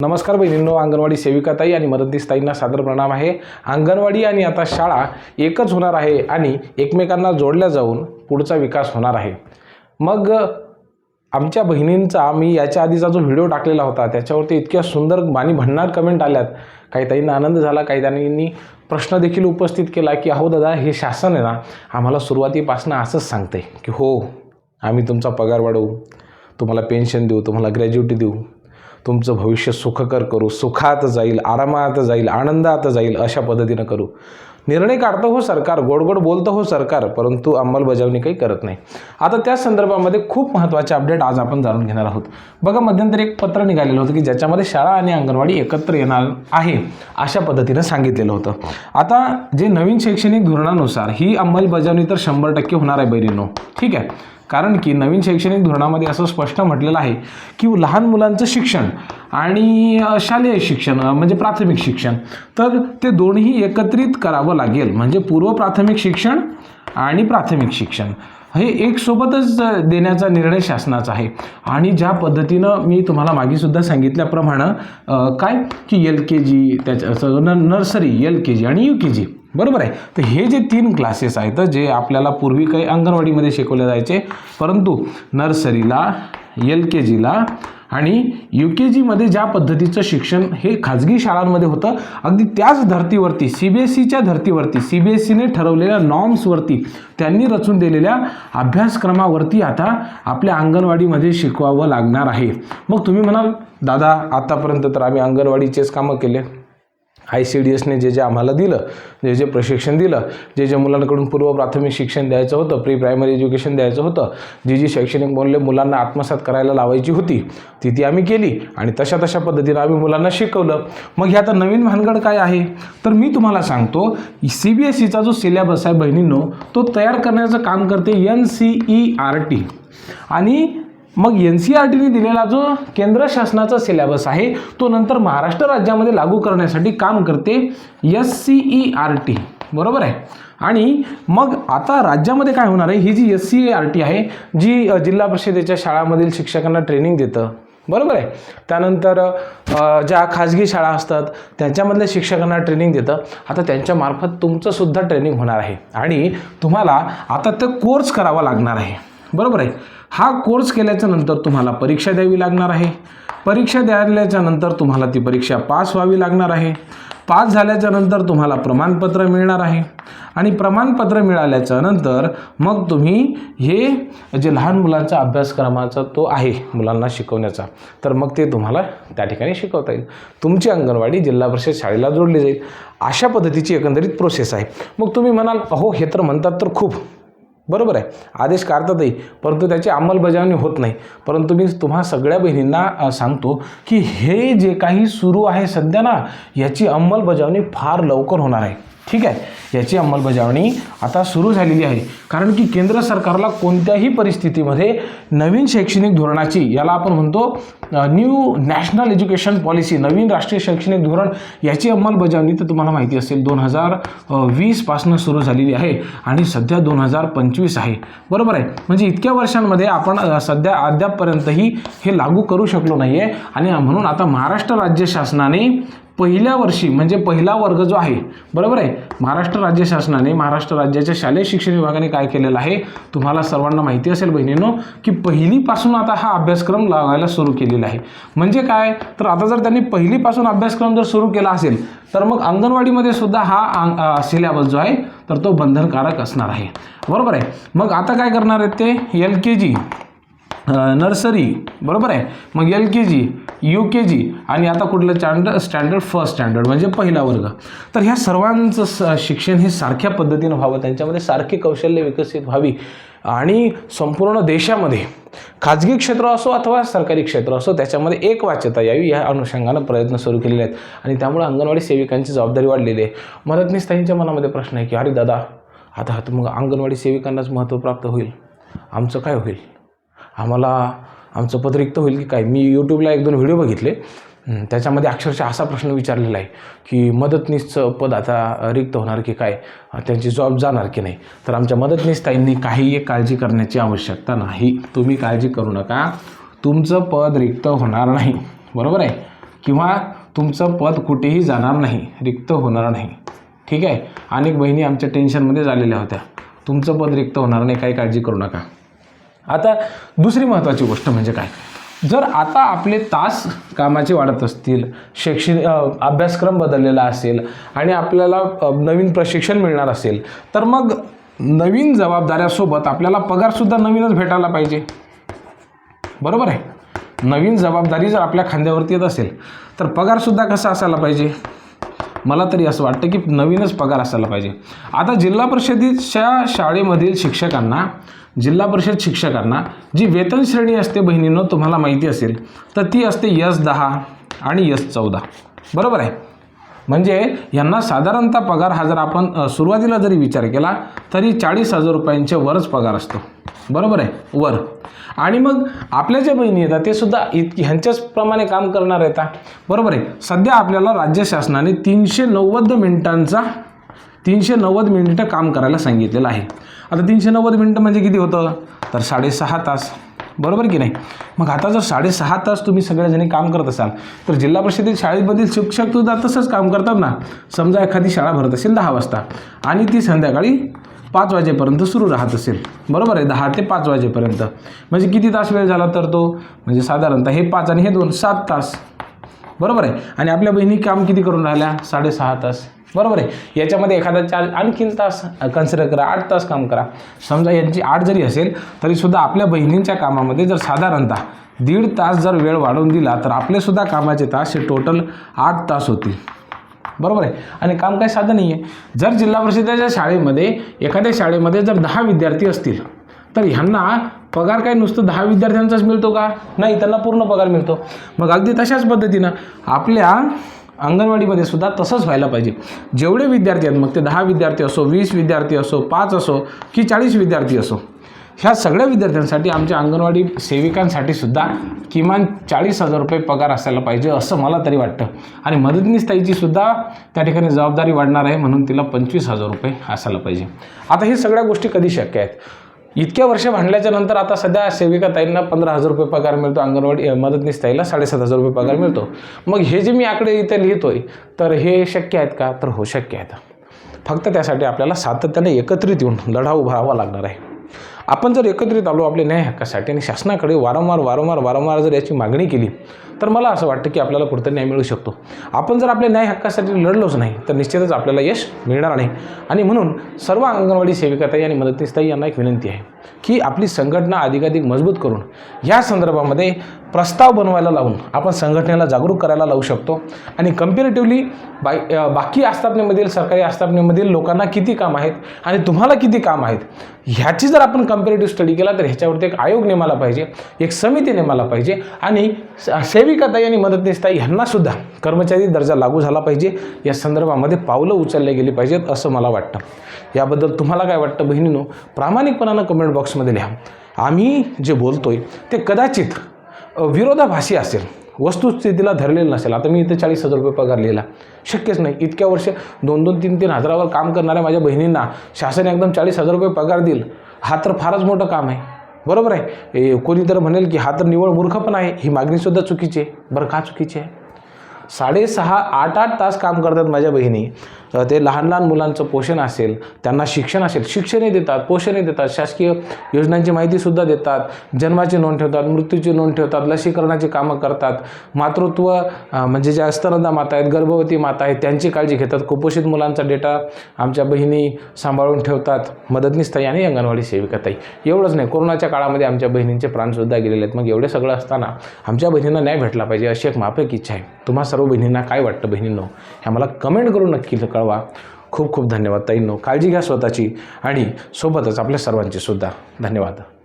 नमस्कार बहिणींनो अंगणवाडी सेविकाताई आणि मदतीसताईंना सादर प्रणाम आहे. अंगणवाडी आणि आता शाळा एकच होणार आहे आणि एकमेकांना जोडल्या जाऊन पुढचा विकास होणार आहे. मग आमच्या बहिणींचा मी याच्या आधीचा जो व्हिडिओ टाकलेला होता त्याच्यावरती इतक्या सुंदर आणि भन्नाट कमेंट आल्यात. काही ताईंना आनंद झाला काही त्यांनी प्रश्न देखील उपस्थित केला की अहो दादा हे शासन आहे ना आम्हाला सुरुवातीपासून असंच सांगते की हो आम्ही तुमचा पगार वाढवू तुम्हाला पेन्शन देऊ तुम्हाला ग्रॅज्युटी देऊ तुमचं भविष्य सुखकर करू सुखात जाईल आरामात जाईल आनंदात जाईल अशा पद्धतीनं करू. निर्णय काढतं हो सरकार गोड गोड बोलतं हो सरकार परंतु अंमलबजावणी काही करत नाही. आता त्या संदर्भामध्ये खूप महत्त्वाचे अपडेट आज आपण जाणून घेणार आहोत. बघा मध्यंतरी एक पत्र निघालेलं होतं की ज्याच्यामध्ये शाळा आणि अंगणवाडी एकत्र येणार आहे अशा पद्धतीनं सांगितलेलं होतं. आता जे नवीन शैक्षणिक धोरणानुसार ही अंमलबजावणी तर शंभर टक्के होणार आहे बैरीनो ठीक आहे? कारण की नवीन शैक्षणिक धोरणामध्ये असं स्पष्ट म्हटलेलं आहे की लहान मुलांचं शिक्षण आणि शालेय शिक्षण म्हणजे प्राथमिक शिक्षण. तर ते दोन्ही एकत्रित करावं लागेल. म्हणजे पूर्व प्राथमिक शिक्षण आणि प्राथमिक शिक्षण. हे एक सोबतच देण्याचा निर्णय शासनाचा आहे. आणि ज्या पद्धतीनं मी तुम्हाला मागेसुद्धा सांगितल्याप्रमाणे काय? की एल के जी त्याच्या न नर्सरी एल के जी आणि यू के जी. बरोबर आहे? तर हे जे तीन क्लासेस आहेत जे आपल्याला पूर्वी काही अंगणवाडीमध्ये शिकवले जायचे परंतु नर्सरीला एल के जीला आणि यू के जीमध्ये ज्या पद्धतीचं शिक्षण हे खाजगी शाळांमध्ये होतं अगदी त्याच धर्तीवरती सी बी एस सीच्या धर्तीवरती सी बी एस सीने ठरवलेल्या नॉर्म्सवरती त्यांनी रचून दिलेल्या अभ्यासक्रमावरती आता आपल्या अंगणवाडीमध्ये शिकवावं लागणार आहे. मग तुम्ही म्हणाल दादा आतापर्यंत तर आम्ही अंगणवाडीचेच कामं केले. आय सी डी एसने जे जे आम्हाला दिलं जे जे प्रशिक्षण दिलं जे जे मुलांकडून पूर्व प्राथमिक शिक्षण द्यायचं होतं प्री प्रायमरी एज्युकेशन द्यायचं होतं जी जी शैक्षणिक मूल्य मुलांना आत्मसात करायला लावायची होती ती ती आम्ही केली आणि तशा तशा पद्धतीनं आम्ही मुलांना शिकवलं. मग हे आता नवीन भानगड काय आहे? तर मी तुम्हाला सांगतो सी बी एस सीचा जो सिलेबस आहे बहिणींनो तो तयार करण्याचं काम करते N C E R T आणि मग एन सी आर टीने दिलेला जो केंद्र शासनाचा सिलेबस आहे तो नंतर महाराष्ट्र राज्यामध्ये लागू करण्यासाठी काम करते S C E R T बरोबर आहे? आणि मग आता राज्यामध्ये काय होणार आहे? ही जी एस सी आर टी आहे जी जिल्हा परिषदेच्या शाळामधील शिक्षकांना ट्रेनिंग देतं. बरोबर आहे? त्यानंतर ज्या खाजगी शाळा असतात त्यांच्यामधल्या शिक्षकांना ट्रेनिंग देतं. आता त्यांच्यामार्फत तुमचंसुद्धा ट्रेनिंग होणार आहे. आणि तुम्हाला आता ते कोर्स करावा लागणार आहे. बरोबर आहे. हा कोर्स केल्याच्यानंतर तुम्हाला परीक्षा द्यावी लागणार आहे. परीक्षा द्यायल्याच्या नंतर तुम्हाला ती परीक्षा पास व्हावी लागणार आहे. पास झाल्याच्यानंतर तुम्हाला प्रमाणपत्र मिळणार आहे. आणि प्रमाणपत्र मिळाल्याच्या नंतर मग तुम्ही हे जे लहान मुलांचा अभ्यासक्रमाचा तो आहे मुलांना शिकवण्याचा तर मग ते तुम्हाला त्या ठिकाणी शिकवता येईल. तुमची अंगणवाडी जिल्हा परिषद शाळेला जोडली जाईल. अशा पद्धतीची एकंदरीत प्रोसेस आहे. मग तुम्ही म्हणाल अहो हे तर म्हणतात तर खूप. बरोबर आहे. आदेश काढतातही परंतु त्याची अंमलबजावणी होत नाही. परंतु मी तुम्हा सगळ्या बहिणींना सांगतो की हे जे काही सुरू आहे सध्या ना याची अंमलबजावणी फार लवकर होणार आहे. ठीक आहे? याची अंमलबजावणी आता सुरू झालेली आहे. कारण की केंद्र सरकारला कोणत्याही परिस्थितीमध्ये नवीन शैक्षणिक धोरणाची याला आपण म्हणतो न्यू नॅशनल एज्युकेशन पॉलिसी नवीन राष्ट्रीय शैक्षणिक धोरण याची अंमलबजावणी तर तुम्हाला माहिती असेल दोन हजार वीसपासनं सुरू झालेली आहे आणि सध्या दोन हजार पंचवीस आहे. बरोबर आहे? म्हणजे इतक्या वर्षांमध्ये आपण सध्या अद्यापपर्यंतही हे लागू करू शकलो नाही आहे आणि म्हणून आता महाराष्ट्र राज्य शासनाने पहिल्या वर्षी म्हणजे पहिला वर्ग जो आहे बरोबर आहे? महाराष्ट्र राज्य शासनाने महाराष्ट्र राज्याच्या शालेय शिक्षण विभागाने काय केलेलं आहे? तुम्हाला सर्वांना माहिती असेल बहिणींनो की पहिलीपासून आता हा अभ्यासक्रम लावायला सुरू केलेला आहे. म्हणजे काय? तर आता जर त्यांनी पहिलीपासून अभ्यासक्रम जर सुरू केला असेल तर मग अंगणवाडीमध्ये सुद्धा हा सिलेबस जो आहे तर तो बंधनकारक असणार आहे. बरोबर आहे? मग आता काय करणार आहेत ते? एल के जी. नर्सरी बरोबर आहे? मग एल के जी यू के जी आणि आता कुठलं स्टँडर्ड स्टँडर्ड फर्स्ट स्टँडर्ड म्हणजे पहिला वर्ग. तर ह्या सर्वांचं स शिक्षण हे सारख्या पद्धतीनं व्हावं त्यांच्यामध्ये सारखी कौशल्य विकसित व्हावी आणि संपूर्ण देशामध्ये खाजगी क्षेत्र असो अथवा सरकारी क्षेत्र असो त्याच्यामध्ये एक वाच्यता यावी या अनुषंगानं प्रयत्न सुरू केलेले आहेत. आणि त्यामुळे अंगणवाडी सेविकांची जबाबदारी वाढलेली आहे. मदतनीस त्यांच्या मनामध्ये प्रश्न आहे की अरे दादा आता मग अंगणवाडी सेविकांनाच महत्त्व प्राप्त होईल? आमचं काय होईल? आम्हाला आमचं पद रिक्त होईल की काय? मी यूट्यूबला एक दोन व्हिडिओ बघितले. त्याच्यामध्ये अक्षरशः असा प्रश्न विचारलेला आहे की मदतनीसचं पद आता रिक्त होणार की काय? त्यांची जॉब जाणार की नाही? तर आमच्या मदतनीस ताईंनी काही एक काळजी करण्याची आवश्यकता नाही. तुम्ही काळजी करू नका. तुमचं पद रिक्त होणार नाही. बरोबर आहे? किंवा तुमचं पद कुठेही जाणार नाही. रिक्त होणार नाही. ठीक आहे? अनेक बहिणी आमच्या टेन्शनमध्ये झालेल्या होत्या. तुमचं पद रिक्त होणार नाही. काही काळजी करू नका. आता दुसरी महत्त्वाची गोष्ट म्हणजे काय? जर आता आपले तास कामाचे वाढत असतील शैक्षणिक अभ्यासक्रम बदललेला असेल आणि आपल्याला नवीन प्रशिक्षण मिळणार असेल तर मग नवीन जबाबदाऱ्यासोबत आपल्याला पगारसुद्धा नवीनच भेटायला पाहिजे. बरोबर आहे? नवीन जबाबदारी जर आपल्या खांद्यावरती येत असेल तर पगारसुद्धा कसा असायला पाहिजे? मला तरी असं वाटतं की नवीनच पगार असायला पाहिजे. आता जिल्हा परिषदेच्या शाळेमधील शिक्षकांना जिल्हा परिषद शिक्षकांना जी वेतन श्रेणी असते बहिणींनो तुम्हाला माहिती असेल तर ती असते यस दहा आणि यस चौदा. बरोबर आहे? म्हणजे यांना साधारणतः पगार हा जर आपण सुरुवातीला जरी विचार केला तरी चाळीस हजार रुपयांचे वरच पगार असतो. बरोबर आहे? वर. आणि मग आपल्या ज्या बहिणी येतात ते सुद्धा इत ह्यांच्याच प्रमाणे काम करणार येतात बरोबर आहे? सध्या आपल्याला राज्य शासनाने तीनशे नव्वद मिनिटांचा तीनशे नव्वद मिनिटं काम करायला सांगितलेलं आहे. आता तीनशे नव्वद मिनिटं म्हणजे किती होतं? तर साडेसहा तास. बरोबर की नाही? मग आता जर साडेसहा तास तुम्ही सगळ्याजणी काम करत असाल तर जिल्हा परिषदेतील शाळेमधील शिक्षक सुद्धा तसंच काम करतात ना? समजा एखादी शाळा भरत असेल दहा वाजता आणि ती संध्याकाळी पाच वाजेपर्यंत सुरू राहत असेल. बरोबर आहे दहा ते पाच वाजेपर्यंत. म्हणजे किती तास वेळ झाला तर तो? म्हणजे साधारणतः हे पाच आणि हे दोन सात तास. बरोबर आहे? आणि आपल्या बहिणी काम किती करून राहिल्या? साडेसहा तास. बरोबर आहे. याच्यामध्ये एखादा चार आणखीन तास कन्सिडर करा आठ तास काम करा. समजा यांची आठ जरी असेल तरीसुद्धा आपल्या बहिणींच्या कामामध्ये जर साधारणतः दीड तास जर वेळ वाढवून दिला तर आपलेसुद्धा कामाचे तास हे टोटल आठ तास होतील. बरोबर आहे? आणि काम काय साधं नाही आहे जर जिल्हा परिषदेच्या शाळेमध्ये एखाद्या शाळेमध्ये जर दहा विद्यार्थी असतील तर ह्यांना पगार काय नुसतं दहा विद्यार्थ्यांचाच मिळतो का? नाही त्यांना पूर्ण पगार मिळतो. मग अगदी तशाच पद्धतीनं आपल्या अंगणवाडीमध्ये सुद्धा तसंच व्हायला पाहिजे. जेवढे विद्यार्थी आहेत मग ते दहा विद्यार्थी असो वीस विद्यार्थी असो पाच असो की चाळीस विद्यार्थी असो ह्या सगळ्या विद्यार्थ्यांसाठी आमच्या अंगणवाडी सेविकांसाठी सुद्धा किमान चाळीस हजार रुपये पगार असायला पाहिजे असं मला तरी वाटतं. आणि मदतनीस ताईची सुद्धा त्या ठिकाणी जबाबदारी वाढणार आहे म्हणून तिला पंचवीस हजार रुपये असायला पाहिजे. आता हे सगळ्या गोष्टी कधी शक्य आहेत? इतक्या वर्ष भांडल्याच्या नंतर आता सध्या सेविका ताईंना पंधरा हजार रुपये पगार मिळतो अंगणवाडी मदतनीस ताईला साडेसात हजार रुपये पगार मिळतो. मग हे जे मी आकडे इथे लिहितोय तर हे शक्य आहेत का? तर हो शक्य आहेत. फक्त त्यासाठी आपल्याला सातत्याने एकत्रित येऊन लढा उभारावा लागणार आहे. आपण जर एकत्रित आलो आपल्या न्याय हक्कासाठी आणि शासनाकडे वारंवार वारंवार वारंवार जर याची मागणी केली तर मला असं वाटतं की आपल्याला कुठेतरी न्याय मिळू शकतो. आपण जर आपल्या न्याय हक्कासाठी लढलोच नाही तर निश्चितच आपल्याला यश मिळणार नाही. आणि म्हणून सर्व अंगणवाडी सेविकाताई आणि मदतनीसताई यांना एक विनंती आहे की आपली संघटना अधिकाधिक मजबूत करून या संदर्भामध्ये प्रस्ताव बनवायला लावून आपण संघटनेला जागरूक करायला लावू शकतो. आणि कम्पेरेटिव्हली बा बाकी आस्थापनेमधील सरकारी आस्थापनेमधील लोकांना किती काम आहेत आणि तुम्हाला किती काम आहेत? ह्याची जर आपण कम्पेरेटिव्ह स्टडी केला तर ह्याच्यावरती एक आयोग नेमाला पाहिजे एक समिती नेमाला पाहिजे आणि स- सेविकाताई आणि मदतनीसताई ह्यांनासुद्धा कर्मचारी दर्जा लागू झाला पाहिजे. या संदर्भामध्ये पावलं उचलली गेली पाहिजेत असं मला वाटतं. याबद्दल तुम्हाला काय वाटतं बहिणीनो? प्रामाणिकपणानं कमेंट बॉक्समध्ये लिहा. आम्ही जे बोलतोय ते कदाचित विरोधाभासी असेल वस्तुस्थितीला धरलेलं नसेल आता मी इथे चाळीस हजार रुपये पगार लिहिला शक्यच नाही. इतक्या वर्ष दोन दोन तीन तीन हजारावर काम करणाऱ्या माझ्या बहिणींना शासन एकदम चाळीस हजार रुपये पगार देईल हा तर फारच मोठं काम आहे. बरोबर आहे? कोणी तर म्हणेल की हा तर निवळ मूर्ख पण आहे. ही मागणीसुद्धा चुकीची आहे. बरं का चुकीची आहे? साडेसहा आठ आठ तास काम करतात माझ्या बहिणी. ते लहान लहान मुलांचं पोषण असेल त्यांना शिक्षण असेल शिक्षणही देतात पोषणही देतात शासकीय योजनांची माहितीसुद्धा देतात जन्माची नोंद ठेवतात मृत्यूची नोंद ठेवतात लसीकरणाची कामं करतात मातृत्व म्हणजे ज्या स्तनदा माता आहेत गर्भवती माता आहेत त्यांची काळजी घेतात कुपोषित मुलांचा डेटा आमच्या बहिणी सांभाळून ठेवतात मदतनीसताई आणि अंगणवाडी सेविकाताई एवढंच नाही कोरोनाच्या काळामध्ये आमच्या बहिणींचे प्राणसुद्धा गेलेले आहेत. मग एवढे सगळं असताना आमच्या बहिणींना न्याय भेटला पाहिजे अशी एक माफक इच्छा आहे. तुम्हा सर्व बहिणींना काय वाटतं बहिणींनो? ह्या मला कमेंट करून नक्की कळवा. खूप खूप धन्यवाद ताईंनो. काळजी घ्या स्वतःची आणि सोबतच आपल्या सर्वांची सुद्धा धन्यवाद.